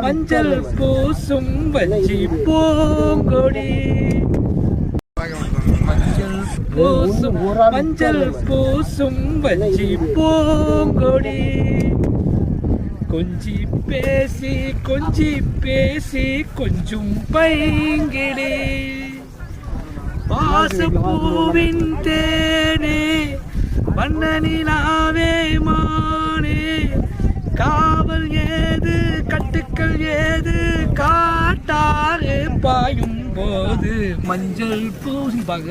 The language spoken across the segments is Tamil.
மஞ்சள் பூசும் வஞ்சி பூங்கொடி பூசும் மஞ்சள் பூசும் வஞ்சி பூங்கொடி கொஞ்சி பேசி கொஞ்சி பேசி கொஞ்சம் பைங்கிடி. பாசப்பூவின் தேனே வண்ணனிலாவே மானே. காவல் ஏது கட்டுக்கள் ஏது காட்டாறு பாயும் போது மஞ்சள் பூசி பாங்க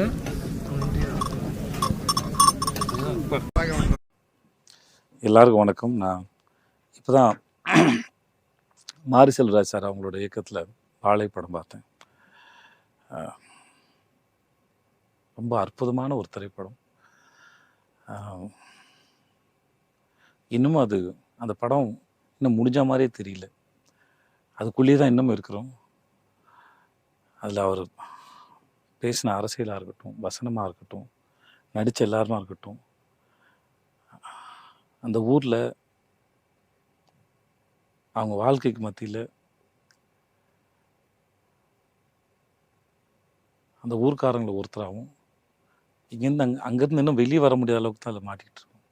எல்லாருக்கும் வணக்கம். நான் இப்போ தான் மாரி செல்வராஜ் சார் அவங்களோட இயக்கத்தில் வாழை படம் பார்த்தேன். ரொம்ப அற்புதமான ஒரு திரைப்படம். இன்னமும் இன்னும் அது அந்த படம் இன்னும் முடிஞ்ச மாதிரியே தெரியல. அதுக்குள்ளேயே தான் இன்னமும் இருக்கிறோம். அதில் அவர் பேசின அரசியலாக இருக்கட்டும் வசனமாக இருக்கட்டும் நடித்த எல்லாருமா இருக்கட்டும் அந்த ஊரில் அவங்க வாழ்க்கைக்கு மத்தியில் அந்த ஊர்க்காரங்களை ஒருத்தராகவும் இங்கேருந்து அங்கே அங்கேருந்து இன்னும் வெளியே வர முடியாத அளவுக்கு தான் அதில் மாட்டிக்கிட்டு இருக்கோம்.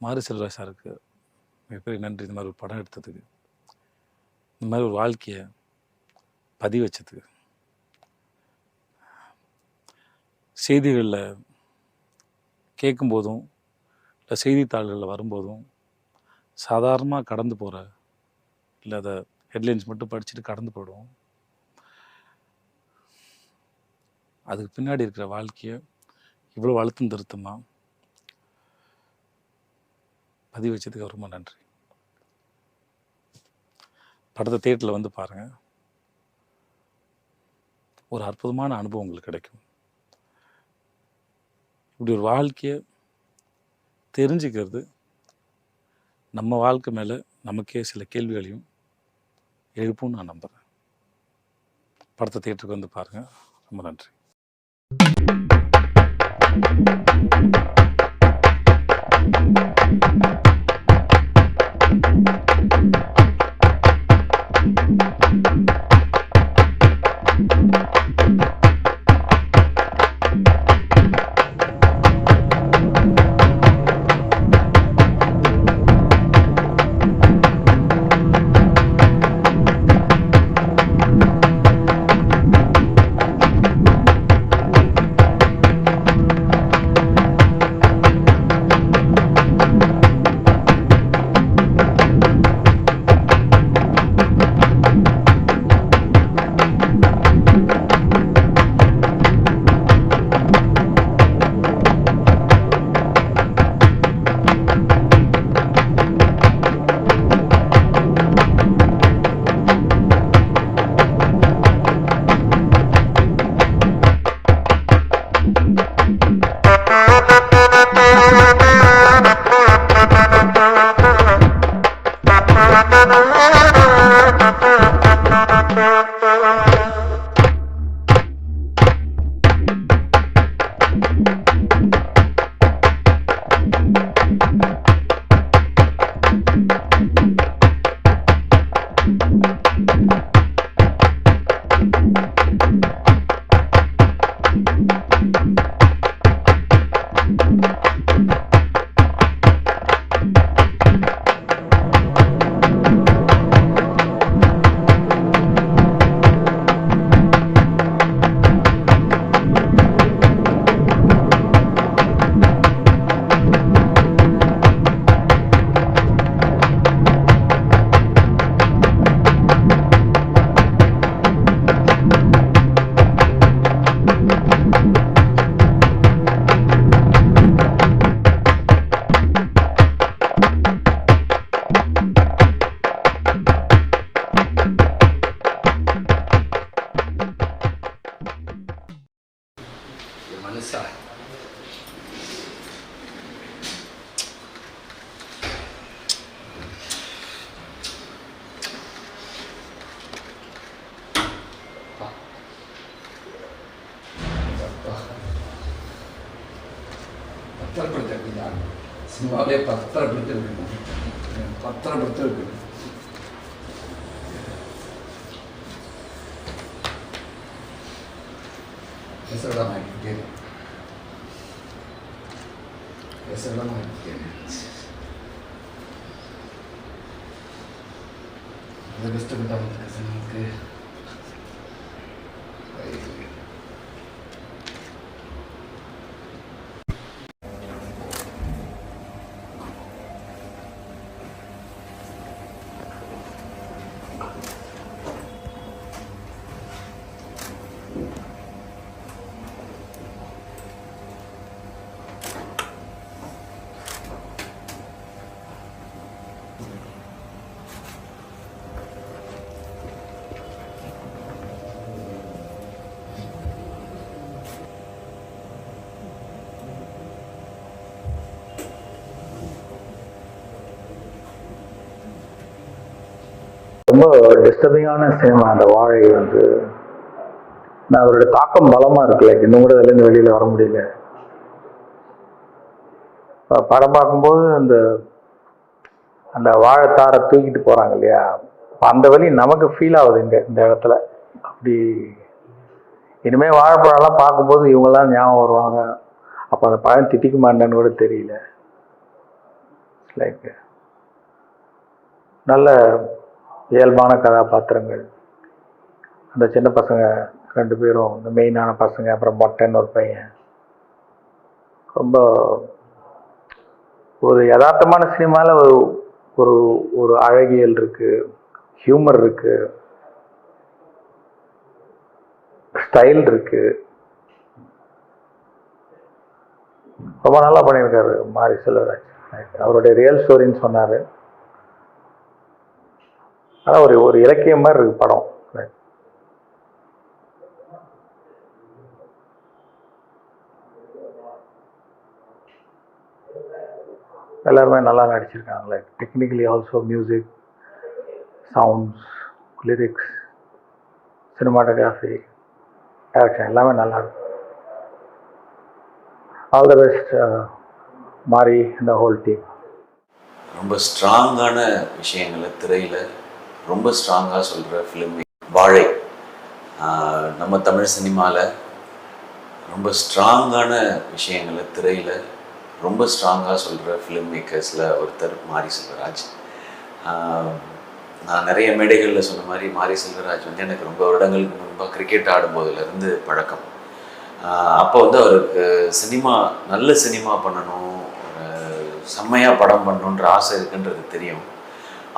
மாரி செல்வராஜ் சாருக்கு மிகப்பெரிய நன்றி. இந்த மாதிரி ஒரு படம் எடுத்ததுக்கு. இந்த மாதிரி ஒரு வாழ்க்கையை பதிவு வச்சதுக்கு. செய்திகளில் கேட்கும்போதும் இல்லை செய்தித்தாள்களில் வரும்போதும் சாதாரணமாக கடந்து போகிற இல்லை அதை ஹெட்லைன்ஸ் மட்டும் படிச்சுட்டு கடந்து போயிடுவோம். அதுக்கு பின்னாடி இருக்கிற வாழ்க்கையை இவ்வளோ அழுத்தம் திருத்தமாக பதிவு வச்சதுக்கு ரொம்ப நன்றி. படத்தை தேட்டரில் வந்து பாருங்கள் ஒரு அற்புதமான அனுபவம் உங்களுக்கு கிடைக்கும். இப்படி ஒரு வாழ்க்கையை தெரிஞ்சுக்கிறது நம்ம வாழ்க்கை மேலே நமக்கே சில கேள்விகளையும் எழுப்பும் நான் நம்புகிறேன் படத்தை தேட்டருக்கு வந்து பாருங்கள் ரொம்ப நன்றி. സിംബാബ്വെ പത്ര പിടിച്ചെടുക്കുന്നു പത്ര പിടിച്ചെടുക്കുന്നു ಹೆಸರಿಡಲಾಗಿ ಇದ್ದೇನೆ ಹೆಸರಿಡಲಾಗಿದ್ದೇನೆ അത് ബെസ്റ്റ് നമുക്ക് ரொம்ப டிஸ்டர்பிங்கான சினிமா அந்த வாழை வந்து நான் அவருடைய தாக்கம் பலமாக இருக்குல்ல இன்னும் கூட அதுலேருந்து வெளியில வர முடியல. படம் பார்க்கும்போது அந்த அந்த வாழைத்தாரை தூக்கிட்டு போறாங்க இல்லையா? அந்த வழி நமக்கு ஃபீல் ஆகுது இங்கே இந்த இடத்துல. அப்படி இனிமேல் வாழைப்பழம்லாம் பார்க்கும்போது இவங்கெல்லாம் ஞாபகம் வருவாங்க. அப்போ அந்த பழம் திட்டிக்க மாட்டேன்னு கூட தெரியல. லைக் நல்ல இயல்பான கதாபாத்திரங்கள். அந்த சின்ன பசங்க ரெண்டு பேரும் இந்த மெயினான பசங்க அப்புறம் மொட்டைன்னு ஒரு பையன். ரொம்ப ஒரு யதார்த்தமான சினிமாவில் ஒரு ஒரு ஒரு அழகியல் இருக்குது ஹியூமர் இருக்குது ஸ்டைல் இருக்குது ரொம்ப நல்லா பண்ணியிருக்காரு மாரி செல்வராஜ். அவருடைய ரியல் ஸ்டோரின்னு சொன்னார். ஆனால் ஒரு ஒரு இலக்கியம் மாதிரி இருக்கு படம். எல்லாருமே நல்லா நடிச்சிருக்காங்க like technically also music sounds lyrics cinematography direction எல்லாமே நல்லா இருக்கும். ஆல் த பெஸ்ட் மாரி இந்த ஹோல் டீம் ரொம்ப ஸ்ட்ராங்கான விஷயங்களை திரையில் ரொம்ப ஸ்ட்ராங்காக சொல்கிற ஃபிலிம் வாழை. நம்ம தமிழ் சினிமாவில் ரொம்ப ஸ்ட்ராங்கான விஷயங்களை திரையில் ரொம்ப ஸ்ட்ராங்காக சொல்கிற ஃபிலிம் மேக்கர்ஸில் ஒருத்தர் மாரி செல்வராஜ். நான் நிறைய மேடைகளில் சொன்ன மாதிரி மாரி செல்வராஜ் வந்து எனக்கு ரொம்ப வருடங்களுக்கு முன்பாக கிரிக்கெட் ஆடும்போதுலேருந்து பழக்கம். அப்போ வந்து அவருக்கு சினிமா நல்ல சினிமா பண்ணணும் செம்மையாக படம் பண்ணணுன்ற ஆசை இருக்குன்றது தெரியும்.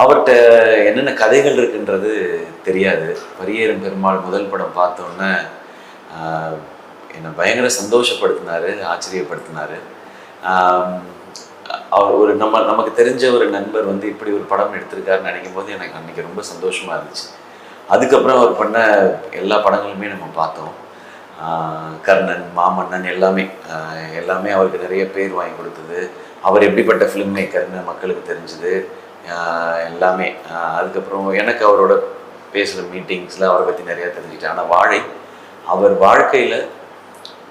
அவர்கிட்ட என்னென்ன கதைகள் இருக்குன்றது தெரியாது. பரியேறும் பெருமாள் முதல் படம் பார்த்தோன்னே என்னை பயங்கர சந்தோஷப்படுத்தினாரு ஆச்சரியப்படுத்தினார். அவர் ஒரு நம்ம நமக்கு தெரிஞ்ச ஒரு நண்பர் வந்து இப்படி ஒரு படம் எடுத்திருக்காருன்னு நினைக்கும் போது எனக்கு அன்றைக்கி ரொம்ப சந்தோஷமாக இருந்துச்சு. அதுக்கப்புறம் அவர் பண்ண எல்லா படங்களுமே நம்ம பார்த்தோம். கர்ணன் மாமன்னன் எல்லாமே. எல்லாமே அவருக்கு நிறைய பேர் வாங்கி கொடுத்தது. அவர் எப்படிப்பட்ட ஃபிலிம் மேக்கர்னு மக்களுக்கு தெரிஞ்சுது. எல்லாமே. அதுக்கப்புறம் எனக்கு அவரோட பேசுகிற மீட்டிங்ஸில் அவரை பற்றி நிறையா தெரிஞ்சுக்கிட்டேன். ஆனால் வாழை அவர் வாழ்க்கையில்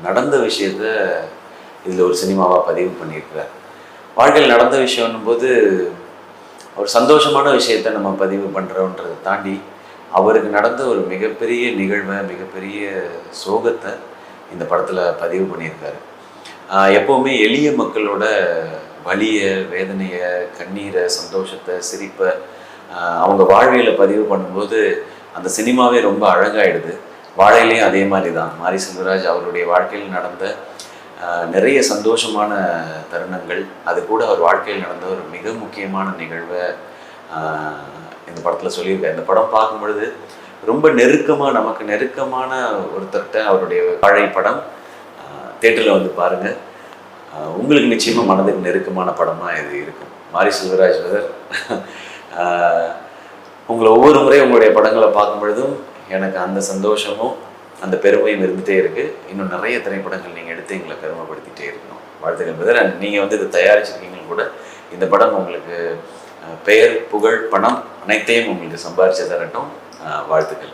நடந்த விஷயத்த இதில் ஒரு சினிமாவாக பதிவு பண்ணியிருக்கிறார். வாழ்க்கையில் நடந்த விஷயம்னும் போது ஒரு சந்தோஷமான விஷயத்த நம்ம பதிவு பண்ணுறோன்றதை தாண்டி அவருக்கு நடந்த ஒரு மிகப்பெரிய நிகழ்வை மிகப்பெரிய சோகத்தை இந்த படத்தில் பதிவு பண்ணியிருக்காரு. எப்போவுமே எளிய மக்களோட வலியை வேதனையை கண்ணீரை சந்தோஷத்தை சிரிப்பை அவங்க வாழ்வியில் பதிவு பண்ணும்போது அந்த சினிமாவே ரொம்ப அழகாயிடுது. வாழையிலையும் அதே மாதிரி தான் மாரி செல்வராஜ் அவருடைய வாழ்க்கையில் நடந்த நிறைய சந்தோஷமான தருணங்கள். அது கூட அவர் வாழ்க்கையில் நடந்த ஒரு மிக முக்கியமான நிகழ்வை இந்த படத்தில் சொல்லியிருக்காரு. இந்த படம் பார்க்கும் பொழுது ரொம்ப நெருக்கமாக நமக்கு நெருக்கமான ஒருத்தர்கிட்ட அவருடைய வாழை படம் தேட்டரில் வந்து பாருங்கள் உங்களுக்கு நிச்சயமாக மனதுக்கு நெருக்கமான படமாக இது இருக்கும். மாரி செல்வராஜ் பிரதர் உங்களை ஒவ்வொரு முறையும் உங்களுடைய படங்களை பார்க்கும் பொழுதும் எனக்கு அந்த சந்தோஷமும் அந்த பெருமையும் இருந்துகிட்டே இருக்குது இன்னும் நிறைய திரைப்படங்கள் நீங்கள் எடுத்து எங்களை பெருமைப்படுத்திகிட்டே இருக்கணும். வாழ்த்துக்கள் பிரதர். அண்ட் நீங்கள் வந்து இதை தயாரிச்சிருக்கீங்க கூட இந்த படம் உங்களுக்கு பெயர் புகழ் பணம் அனைத்தையும் உங்களுக்கு சம்பாரிச்சு தரட்டும். வாழ்த்துக்கள்.